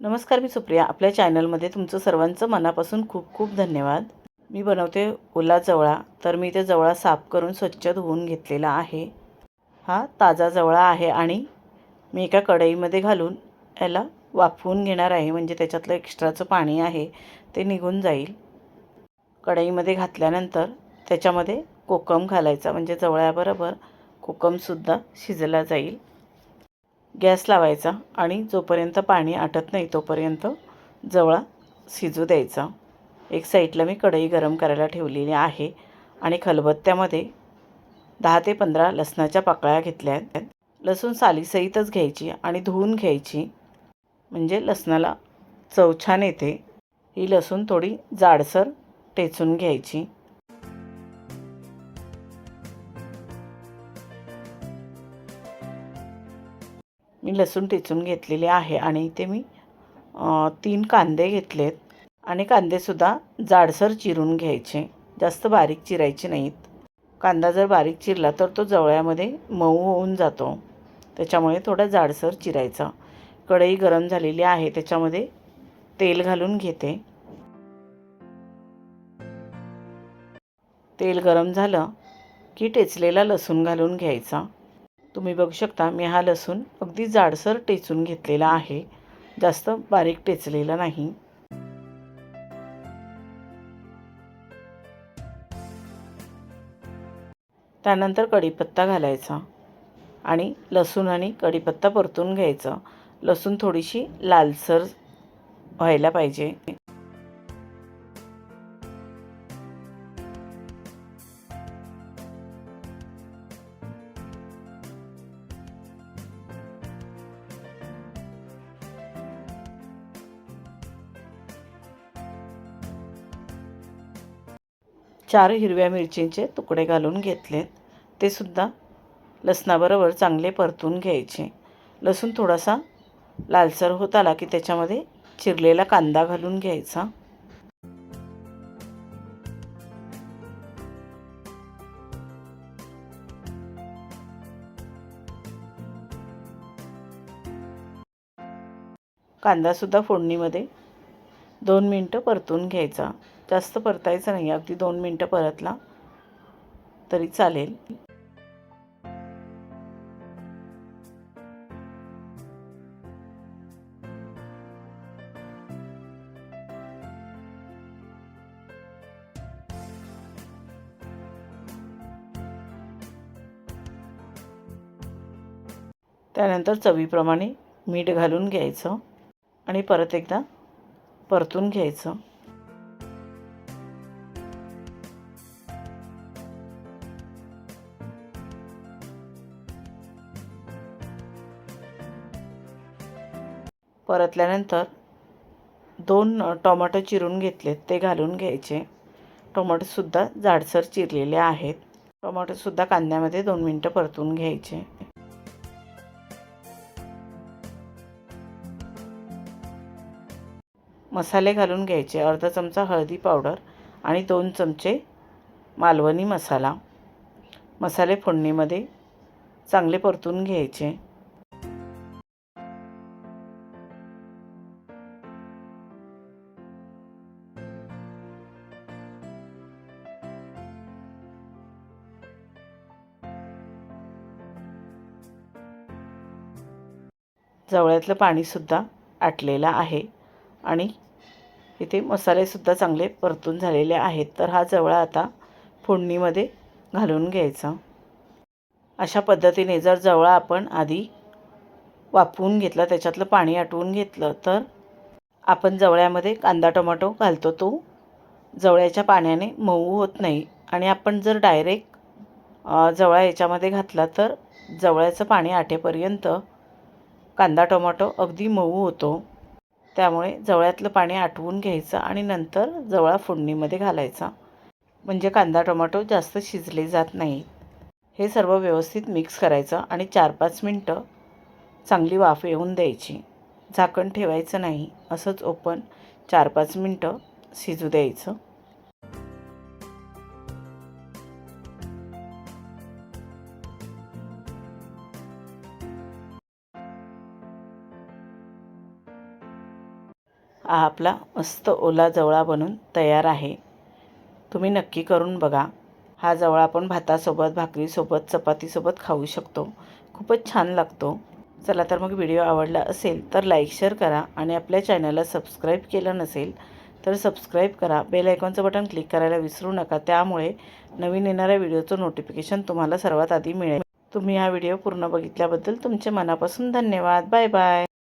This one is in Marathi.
नमस्कार मी सुप्रिया. आपल्या चॅनलमध्ये तुमचं सर्वांचं मनापासून खूप खूप धन्यवाद. मी बनवते ओला जवळा. तर मी ते जवळा साफ करून स्वच्छ धुवून घेतलेला आहे. हा ताजा जवळा आहे आणि मी एका कढईमध्ये घालून याला वाफवून घेणार आहे. म्हणजे त्याच्यातलं एक्स्ट्राचं पाणी आहे ते निघून जाईल. कढईमध्ये घातल्यानंतर त्याच्यामध्ये कोकम घालायचा. म्हणजे जवळ्याबरोबर कोकमसुद्धा शिजला जाईल. गॅस लावायचा आणि जोपर्यंत पाणी आटत नाही तोपर्यंत जवळा शिजू द्यायचा. एक साईडला मी कढई गरम करायला ठेवलेली आहे आणि खलबत्त्यामध्ये दहा ते पंधरा लसणाच्या पाकळ्या घेतल्या आहेत. लसूण सालीसहितच घ्यायची आणि धुवून घ्यायची. म्हणजे लसणाला चव छान येते. ही लसूण थोडी जाडसर टेचून घ्यायची. मी लसूण टेचून घेतलेले आहे आणि इथे मी तीन कांदे घेतलेत आणि कांदेसुद्धा जाडसर चिरून घ्यायचे. जास्त बारीक चिरायचे नाहीत. कांदा जर बारीक चिरला तर तो जवळ्यामध्ये मऊ होऊन जातो. त्याच्यामुळे थोडा जाडसर चिरायचा. कढई गरम झालेली आहे त्याच्यामध्ये तेल घालून घेते. तेल गरम झालं की टेचलेला लसूण घालून घ्यायचा. तुम्ही बघू शकता मी हा लसूण अगदी जाडसर टेचून घेतलेला आहे. जास्त बारीक टेचलेला नाही. त्यानंतर कढीपत्ता घालायचा आणि लसूण आणि कढीपत्ता परतून घ्यायचं. लसूण थोडीशी लालसर व्हायला पाहिजे. चार हिरव्या मिरचींचे तुकडे घालून घेतलेत ते सुद्धा लसणाबरोबर चांगले परतून घ्यायचे. लसूण थोडासा लालसर होत आला की त्याच्यामध्ये चिरलेला कांदा घालून घ्यायचा. कांदासुद्धा फोडणीमध्ये दोन मिनटं परतून घ्यायचा. जास्त परतायचं नाही अगदी दोन मिनटं परतला तरी चालेल. त्यानंतर चवीप्रमाणे मीठ घालून घ्यायचं आणि परत एकदा परतून घ्यायचं. परतल्यानंतर दोन टोमॅटो चिरून घेतलेत ते घालून घ्यायचे. टोमॅटोसुद्धा जाडसर चिरलेले आहेत. टोमॅटोसुद्धा कांद्यामध्ये दोन मिनटं परतून घ्यायचे. मसाले घालून घ्यायचे. अर्धा चमचा हळदी पावडर आणि दोन चमचे मालवणी मसाला. मसाले फोडणीमध्ये चांगले परतून घ्यायचे. जवळ्यातलं पाणीसुद्धा आटलेलं आहे आणि इथे मसालेसुद्धा चांगले परतून झालेले आहेत. तर हा जवळा आता फोडणीमध्ये घालून घ्यायचा. अशा पद्धतीने जर जवळा आपण आधी वाफवून घेतला त्याच्यातलं पाणी आटवून घेतलं तर आपण जवळ्यामध्ये कांदा टोमॅटो घालतो. तो जवळ्याच्या पाण्याने मऊ होत नाही आणि आपण जर डायरेक्ट जवळा याच्यामध्ये घातला तर जवळ्याचं पाणी आटेपर्यंत कांदा टोमॅटो अगदी मऊ होतो. त्यामुळे जवळ्यातलं पाणी आटवून घ्यायचं आणि नंतर जवळा फोडणीमध्ये घालायचा. म्हणजे कांदा टोमॅटो जास्त शिजले जात नाहीत. हे सर्व व्यवस्थित मिक्स करायचं आणि चार पाच मिनटं चांगली वाफ येऊन द्यायची. झाकण ठेवायचं नाही असंच ओपन चार पाच मिनटं शिजू द्यायचं. हा आपला मस्त ओला जवळा बनून तयार आहे. तुम्ही नक्की करून बघा. हा जवळा आपण भातासोबत भाकरीसोबत चपातीसोबत खाऊ शकतो. खूपच छान लागतो. चला तर मग व्हिडिओ आवडला असेल तर लाईक शेअर करा आणि आपल्या चॅनलला सबस्क्राईब केलं नसेल तर सबस्क्राईब करा. बेल आयकॉनचं बटन क्लिक करायला विसरू नका. त्यामुळे नवीन येणाऱ्या व्हिडिओचं नोटिफिकेशन तुम्हाला सर्वात आधी मिळेल. तुम्ही हा व्हिडिओ पूर्ण बघितल्याबद्दल तुमचे मनापासून धन्यवाद. Bye bye.